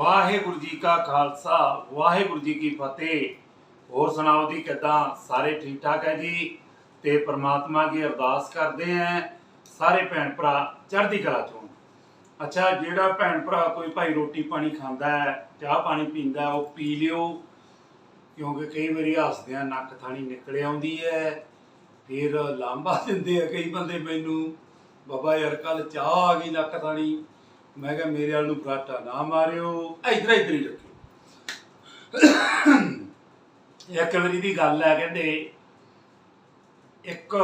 ਵਾਹਿਗੁਰੂ ਜੀ ਕਾ ਖਾਲਸਾ, ਵਾਹਿਗੁਰੂ ਜੀ ਕੀ ਫਤਿਹ। ਹੋਰ ਸੁਣਾਓ ਜੀ, ਕਿਦਾਂ? ਸਾਰੇ ਠੀਕ ਠਾਕ ਹੈ ਜੀ? ਤੇ ਪ੍ਰਮਾਤਮਾ ਕੀ ਅਰਦਾਸ ਕਰਦੇ ਆਂ ਸਾਰੇ ਭੈਣ ਭਰਾ ਚੜ੍ਹਦੀ ਕਲਾ ਚੋਂ। ਅੱਛਾ, ਜਿਹੜਾ ਭੈਣ ਭਰਾ ਕੋਈ ਭਾਈ ਰੋਟੀ ਪਾਣੀ ਖਾਂਦਾ ਹੈ, ਚਾਹ ਪਾਣੀ ਪੀਂਦਾ ਉਹ ਪੀ ਲਿਓ। ਕਿਉਂਕਿ ਕਈ ਵਾਰੀ ਹੱਸਦੇ ਆ ਨੱਕ ਥਾਣੀ ਨਿਕਲ ਆਉਂਦੀ ਹੈ। ਫਿਰ ਲਾਂਬਾ ਦਿੰਦੇ ਆ ਕਈ ਬੰਦੇ ਮੈਨੂੰ। ਬਾਬਾ ਯਾਰ ਕੱਲ ਚਾਹ ਆ ਗਈ ਨੱਕ ਥਾਣੀ। ਮੈਂ ਕਿਹਾ, ਮੇਰੇ ਵਾਲ ਨੂੰ ਫਰਾਟਾ ਨਾ ਮਾਰਿਓ। ਇਧਰ ਇਧਰ ਹੀ ਰੱਖਿਓ। ਇੱਕ ਵਾਰੀ ਦੀ ਗੱਲ ਹੈ ਕਹਿੰਦੇ, ਇੱਕ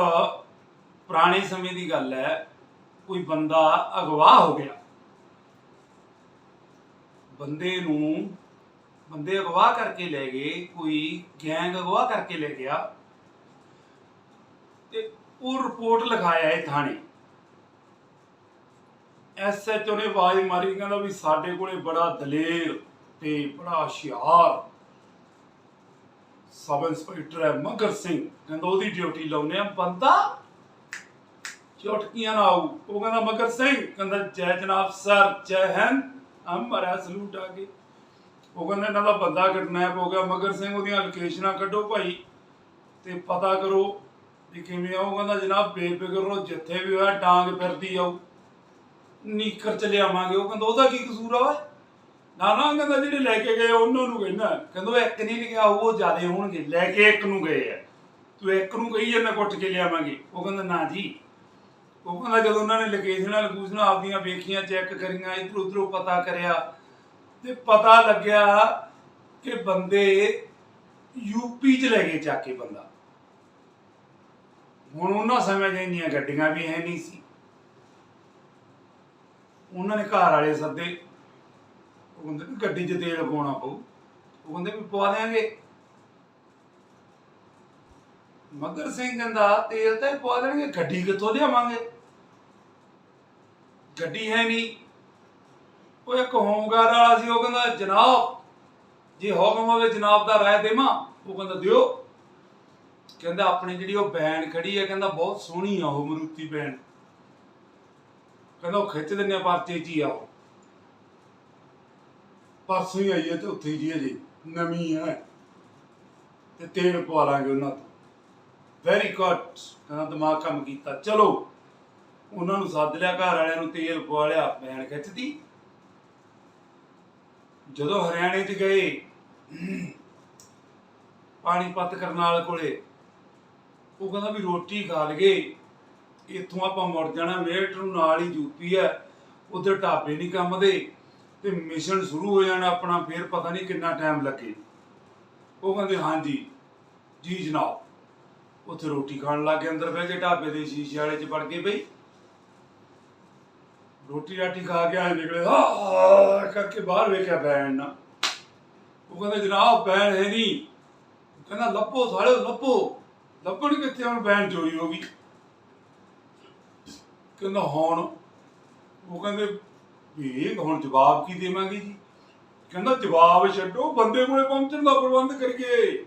ਪੁਰਾਣੇ ਸਮੇਂ ਦੀ ਗੱਲ ਹੈ, ਕੋਈ ਬੰਦਾ ਅਗਵਾ ਹੋ ਗਿਆ। ਬੰਦੇ ਨੂੰ, ਬੰਦੇ ਅਗਵਾ ਕਰਕੇ ਲੈ ਗਏ, ਕੋਈ ਗੈਂਗ ਅਗਵਾ ਕਰਕੇ ਲੈ ਗਿਆ। ਤੇ ਉਹ ਰਿਪੋਰਟ ਲਿਖਾਇਆ ਇਹ ਥਾਣੇ। ਐਸਐਚਓ ਨੇ ਆਵਾਜ਼ ਮਾਰੀ, ਕਹਿੰਦਾ ਵੀ ਸਾਡੇ ਕੋਲੇ ਬੜਾ ਦਲੇਰ ਤੇ ਬੜਾ ਹੁਸ਼ਿਆਰ ਸਬ ਇੰਸਪੈਕਟਰ ਹੈ ਮਗਰ ਸਿੰਘ। ਕਹਿੰਦਾ ਉਹਦੀ ਡਿਊਟੀ ਲਾਉਨੇ ਆ ਬੰਦਾ ਚੁਟਕੀਆਂ ਨਾ ਆਉ ਉਹ ਕਹਿੰਦਾ ਮਗਰ ਸਿੰਘ, ਕਹਿੰਦਾ, ਜੈ ਜਨਾਬ ਸਰ, ਜੈ ਹਿੰਦ ਹਮਾਰਾ ਸਲੂਟ ਆ ਗਏ ਉਹ ਕਹਿੰਦਾ, ਇਹਨਾਂ ਦਾ ਬੰਦਾ ਕਿਡਨੈਪ ਹੋ। ਗਿਆ ਮਗਰ ਸਿੰਘ ਉਹਦੀਆਂ ਲੋਕੇਸ਼ਨਾਂ ਕੱਢੋ ਭਾਈ ਤੇ ਪਤਾ ਕਰੋ ਵੀ ਕਿਵੇਂ ਆਉ ਕਹਿੰਦਾ, ਜਨਾਬ, ਬੇਫਿਕਰ ਰਹੋ, ਜਿੱਥੇ ਵੀ ਹੋਇਆ, ਡਾਂਗ ਫਿਰਦੀ ਆਉ ਨੀਕਰ ਚ ਲਿਆਵਾਂਗੇ। ਉਹ ਕਹਿੰਦਾ, ਉਹਦਾ ਕੀ ਕਸੂਰ ਆ ਓਏ? ਨਾ ਨਾ ਕਹਿੰਦਾ, ਜਿਹੜੇ ਲੈ ਕੇ ਗਏ, ਉਹਨਾਂ ਨੂੰ ਕਹਿੰਦਾ। ਕਹਿੰਦਾ, ਉਹ ਇੱਕ ਨਹੀਂ ਲਿਖਿਆ, ਉਹ ਜ਼ਿਆਦੇ ਹੋਣਗੇ। ਲੈ ਕੇ ਇੱਕ ਨੂੰ ਗਏ ਆ। ਤੂੰ ਇੱਕ ਨੂੰ ਕਹੀ ਜਾਂਦਾ, ਕੁੱਟ ਕੇ ਲਿਆਵਾਂਗੇ। ਉਹ ਕਹਿੰਦਾ, ਨਾ ਜੀ। ਉਹ ਕਹਿੰਦਾ, ਜਦੋਂ ਉਹਨਾਂ ਨੇ ਲੋਕੇਸ਼ਨਾਂ ਲਕੂਸ਼ਨਾਂ ਆਪਦੀਆਂ ਵੇਖੀਆਂ, ਚੈੱਕ ਕਰੀਆਂ, ਇਧਰ ਉਧਰੋਂ ਪਤਾ ਕਰਿਆ। ਤੇ ਪਤਾ ਲੱਗਿਆ ਕਿ ਬੰਦੇ ਯੂਪੀ ਚ ਲੈ ਗਏ, ਚੱਕ ਕੇ ਬੰਦਾ। ਹੁਣ ਉਹਨਾਂ ਸਮੇਂ 'ਚ ਇੰਨੀਆਂ ਗੱਡੀਆਂ ਵੀ ਹੈ ਨਹੀਂ ਸੀ। ਉਹਨਾਂ ਨੇ ਘਰ ਵਾਲੇ ਸੱਦੇ। ਉਹ ਕਹਿੰਦੇ ਵੀ ਗੱਡੀ 'ਚ ਤੇਲ ਪਾਉਣਾ ਪਊ। ਉਹ ਕਹਿੰਦੇ ਵੀ ਪਵਾ ਦੇਾਂਗੇ ਮਗਰ ਸਿੰਘ ਕਹਿੰਦਾ, ਤੇਲ ਤਾਂ ਹੀ ਪਵਾ ਦੇਣਗੇ, ਗੱਡੀ ਕਿੱਥੋਂ ਲਿਆਵਾਂਗੇ? ਗੱਡੀ ਹੈ ਨਹੀਂ। ਉਹ ਇੱਕ ਹੋਮਗਾਰਡ ਵਾਲਾ ਸੀ, ਉਹ ਕਹਿੰਦਾ, ਜਨਾਬ, ਜੇ ਹੁਕਮ ਹੋਵੇ ਜਨਾਬ ਦਾ ਰਾਏ ਦੇਵਾਂ। ਉਹ ਕਹਿੰਦਾ, ਦਿਓ। ਕਹਿੰਦਾ, ਆਪਣੀ ਜਿਹੜੀ ਉਹ ਬੈਨ ਖੜੀ ਹੈ, ਕਹਿੰਦਾ, ਬਹੁਤ ਸੋਹਣੀ ਆ ਉਹ ਮਰੂਤੀ ਬੈਨ। ਕਹਿੰਦਾ ਉਹ ਖਿੱਚ ਦਿੰਨੇ ਆ ਪਰਚੇ 'ਚ ਹੀ ਆ ਉਹ ਪਰਸੋਂ ਹੀ ਆਈ ਹੈ ਤੇ ਉੱਥੇ ਜੀ ਅਜੇ ਨਵੀਂ ਹੈ ਤੇ ਤੇਲ ਪਵਾ ਲਾਂਗੇ ਉਹਨਾਂ ਤੋਂ। ਵੈਰੀ ਗੁੱਡ ਕਹਿੰਦਾ ਦਿਮਾਗ ਕੰਮ ਕੀਤਾ। ਚਲੋ, ਉਹਨਾਂ ਨੂੰ ਸੱਦ ਲਿਆ, ਘਰ ਵਾਲਿਆਂ ਨੂੰ ਤੇਲ ਪਵਾ ਲਿਆ ਬੈਣ ਖਿੱਚਦੀ। ਜਦੋਂ ਹਰਿਆਣੇ 'ਚ ਗਏ, ਪਾਣੀਪਤ ਕਰਨਾਲ ਕੋਲੇ, ਉਹ ਕਹਿੰਦਾ ਵੀ ਰੋਟੀ ਖਾ ਲਗੇ ਇੱਥੋਂ ਆਪਾਂ ਮੁੜ ਜਾਣਾ ਮੇਟ ਨੂੰ ਨਾਲ ਹੀ ਯੂਪੀ ਹੈ, ਉਧਰ ਢਾਬੇ ਨਹੀਂ ਕੰਮ ਦੇ, ਤੇ ਮਿਸ਼ਨ ਸ਼ੁਰੂ ਹੋ ਜਾਣਾ ਆਪਣਾ, ਫੇਰ ਪਤਾ ਨਹੀਂ ਕਿੰਨਾ ਟਾਈਮ ਲੱਗੇ। ਉਹ ਕਹਿੰਦੇ, ਹਾਂਜੀ, ਜੀ ਜਨਾਬ, ਉੱਥੇ ਰੋਟੀ ਖਾਣ ਲੱਗੇ ਅੰਦਰ ਬਹਿ ਕੇ ਢਾਬੇ ਦੇ ਸ਼ੀਸ਼ੇ ਵਾਲੇ 'ਚ ਵੜ ਗਏ ਬਈ। ਰੋਟੀ ਰਾਟੀ ਖਾ ਕੇ ਆਏ ਨਿਕਲੇ ਆ ਕਰਕੇ ਬਾਹਰ ਵੇਖਿਆ ਬੈਣ ਨਾ। ਉਹ ਕਹਿੰਦਾ, ਜਨਾਬ ਬੈਣ ਹੈ ਨਹੀਂ। ਕਹਿੰਦਾ, ਲੱਭੋ ਸਾਲਿਓ, ਲੱਭੋ। ਲੱਭਣ ਕਿੱਥੇ ਹੁਣ ਬੈਣ ਚੋਰੀ ਹੋ ਗਈ। ਕਹਿੰਦਾ ਹੁਣ। ਉਹ ਕਹਿੰਦੇ, ਵੀ ਹੁਣ ਜਵਾਬ ਕੀ ਦੇਵਾਂਗੇ ਜੀ? ਕਹਿੰਦਾ ਜਵਾਬ ਛੱਡੋ, ਬੰਦੇ ਕੋਲੇ ਪਹੁੰਚਣ ਦਾ ਪ੍ਰਬੰਧ ਕਰੀਏ।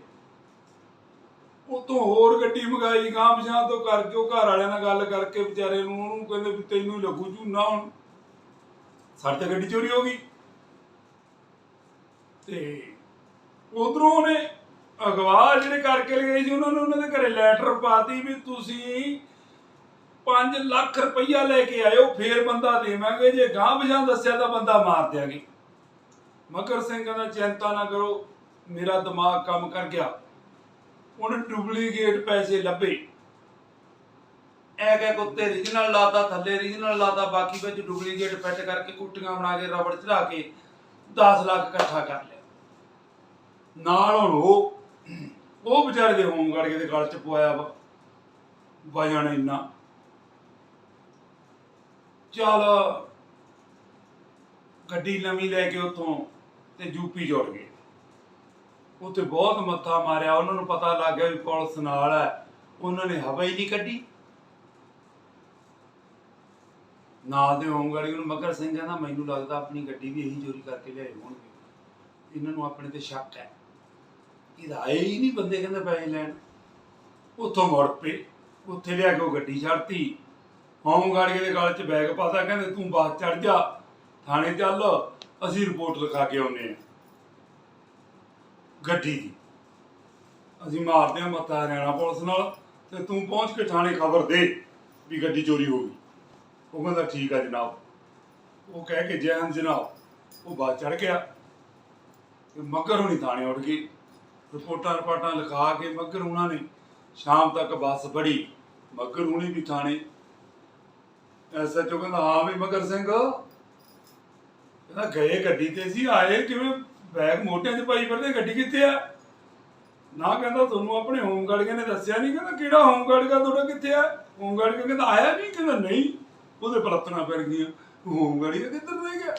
ਉਤੋਂ ਹੋਰ ਗੱਡੀ ਮੰਗਾਈ ਗਾਂ ਤੋਂ ਕਰਕੇ ਉਹ ਘਰ ਵਾਲਿਆਂ ਨਾਲ ਗੱਲ ਕਰਕੇ ਵਿਚਾਰੇ ਨੂੰ ਉਹਨੂੰ ਕਹਿੰਦੇ ਵੀ ਤੈਨੂੰ ਹੀ ਲੱਗੂ ਝੂਨਾ ਹੁਣ। ਸਾਡੇ ਤਾਂ ਗੱਡੀ ਚੋਰੀ ਹੋ ਗਈ। ਤੇ ਉਧਰੋਂ ਉਹਨੇ ਅਗਵਾ ਜਿਹੜੇ ਕਰਕੇ ਲਗਾਈ ਸੀ, ਉਹਨਾਂ ਨੇ ਉਹਨਾਂ ਦੇ ਘਰੇ ਲੈਟਰ ਪਾਤੀ ਵੀ ਤੁਸੀਂ 5 ਲੱਖ ਰੁਪਈਆ ਲੈ ਕੇ ਆਇਓ, ਫੇਰ ਬੰਦਾ ਦੇਵਾਂਗੇ। ਜੇ ਗਾਂ ਪਛਾਂ ਦੱਸਿਆ ਤਾਂ ਬੰਦਾ ਮਾਰ ਦਿਆਂਗੇ। ਮਕਰ ਸਿੰਘ ਕਹਿੰਦਾ, ਚਿੰਤਾ ਨਾ ਕਰੋ, ਮੇਰਾ ਦਿਮਾਗ ਕੰਮ ਕਰ ਗਿਆ। ਉਹਨੇ ਡੁਪਲੀਕੇਟ ਪੈਸੇ ਲੱਭੇ। ਐ ਕਹਿ ਕੁੱਤੇ ਰੀਜਨਲ ਲਾਤਾ, ਥੱਲੇ ਰੀਜਨਲ ਲਾਤਾ, ਬਾਕੀ ਵਿੱਚ ਡੁਪਲੀਕੇਟ ਫਿੱਟ ਕਰਕੇ ਕੁੱਟੀਆਂ ਬਣਾ ਕੇ, ਰਬੜ ਚੜਾ ਕੇ 10 ਲੱਖ ਇਕੱਠਾ ਕਰ ਲਿਆ। ਨਾਲ ਹੁਣ ਉਹ ਉਹ ਵਿਚਾਰੇ ਦੇ ਹੋਮਗਾਰਡ ਦੇ ਗਲ ਚ ਪਵਾਇਆ ਵਾ। ਵਜਣ ਇੰਨਾ। ਚੱਲ ਗੱਡੀ ਨਵੀਂ ਲੈ ਕੇ ਉਥੋਂ ਤੇ ਯੂਪੀ ਜੁੜ ਗਏ। ਉੱਥੇ ਬਹੁਤ ਮੱਥਾ ਮਾਰਿਆ, ਉਹਨਾਂ ਨੂੰ ਪਤਾ ਲੱਗ ਗਿਆ ਵੀ ਪੁਲਿਸ ਨਾਲ ਹੈ। ਉਹਨਾਂ ਨੇ ਹਵਾ ਹੀ ਨਹੀਂ ਕੱਢੀ। ਨਾਲ ਦੇ ਹੋਮਗਾਰਡ ਨੂੰ ਮਗਰ ਸਿੰਘ ਕਹਿੰਦਾ, ਮੈਨੂੰ ਲੱਗਦਾ ਆਪਣੀ ਗੱਡੀ ਵੀ ਇਹੀ ਚੋਰੀ ਕਰਕੇ ਲਿਆਏ ਹੋਣਗੇ। ਇਹਨਾਂ ਨੂੰ ਆਪਣੇ ਤੇ ਸ਼ੱਕ ਹੈ। ਇਹਦਾ ਆਏ ਹੀ ਨਹੀਂ ਬੰਦੇ ਕਹਿੰਦੇ ਪੈਸੇ ਲੈਣ। ਉੱਥੋਂ ਮੁੜ ਪਏ। ਉੱਥੇ ਲਿਆ ਕੇ ਉਹ ਗੱਡੀ ਛੱਡਤੀ। ਹੋਮਗਾਰਡ ਦੇ ਗਲ 'ਚ ਬੈਗ ਪਾਤਾ ਕਹਿੰਦੇ ਤੂੰ ਬਾਸ ਚੜ ਜਾ, ਥਾਣੇ ਚੱਲ, ਅਸੀਂ ਰਿਪੋਰਟ ਲਿਖਾ ਕੇ ਆਉਨੇ ਆ ਗੱਡੀ ਦੀ। ਅਸੀਂ ਮਾਰਦੇ ਆ ਮੱਤਾ ਹਰਿਆਣਾ ਪੁਲਿਸ ਨਾਲ, ਤੇ ਤੂੰ ਪਹੁੰਚ ਕੇ ਥਾਣੇ ਖਬਰ ਦੇ ਵੀ ਗੱਡੀ ਚੋਰੀ ਹੋ ਗਈ। ਉਹ ਕਹਿੰਦਾ, ਠੀਕ ਆ ਜਨਾਬ। ਉਹ ਕਹਿ ਕੇ ਜੈਨ ਜਨਾਬ, ਉਹ ਬਾਅਦ ਚੜ ਗਿਆ। ਤੇ ਮੱਗਰ ਹੁਣੀ ਥਾਣੇ ਉੱਠ ਗਈ। ਰਿਪੋਰਟਾਂ ਰਿਪੋਰਟਾਂ ਲਿਖਾ ਕੇ ਮੱਗਰ ਹੁਣਾਂ ਨੇ, ਸ਼ਾਮ ਤੱਕ ਬੱਸ ਫੜੀ। ਮੱਗਰ ਹੁਣੀ ਵੀ ਥਾਣੇ। ਐਸਐਚਓ ਕਹਿੰਦਾ ਹਾਂ ਵੀ ਮਗਰ ਸਿੰਘ। ਕਹਿੰਦਾ ਗਏ ਗੱਡੀ ਤੇ ਸੀ, ਆਏ ਕਿਵੇਂ ਬੈਗ ਮੋਟਿਆਂ 'ਚ ਪਾਈ ਫਿਰਦੇ, ਗੱਡੀ ਕਿੱਥੇ ਆ? ਨਾ ਕਹਿੰਦਾ ਤੁਹਾਨੂੰ ਆਪਣੇ ਹੋਮਗਾਰਡ ਨੇ ਦੱਸਿਆ ਨਹੀਂ ਕਹਿੰਦਾ ਕਿਹੜਾ ਹੋਮਗਾਰਡ ਦਾ ਤੁਹਾਡਾ ਕਿੱਥੇ ਆ? ਹੋਮਗਾਰਡ ਕਹਿੰਦਾ ਆਇਆ ਨਹੀਂ ਕਹਿੰਦਾ ਨਹੀਂ, ਉਹਦੇ ਪਲਤਣਾ ਪੈ ਗਈਆਂ ਹੋਮਗਾਰਡ ਇਹ ਕਿੱਧਰ ਰਹਿ ਗਿਆ।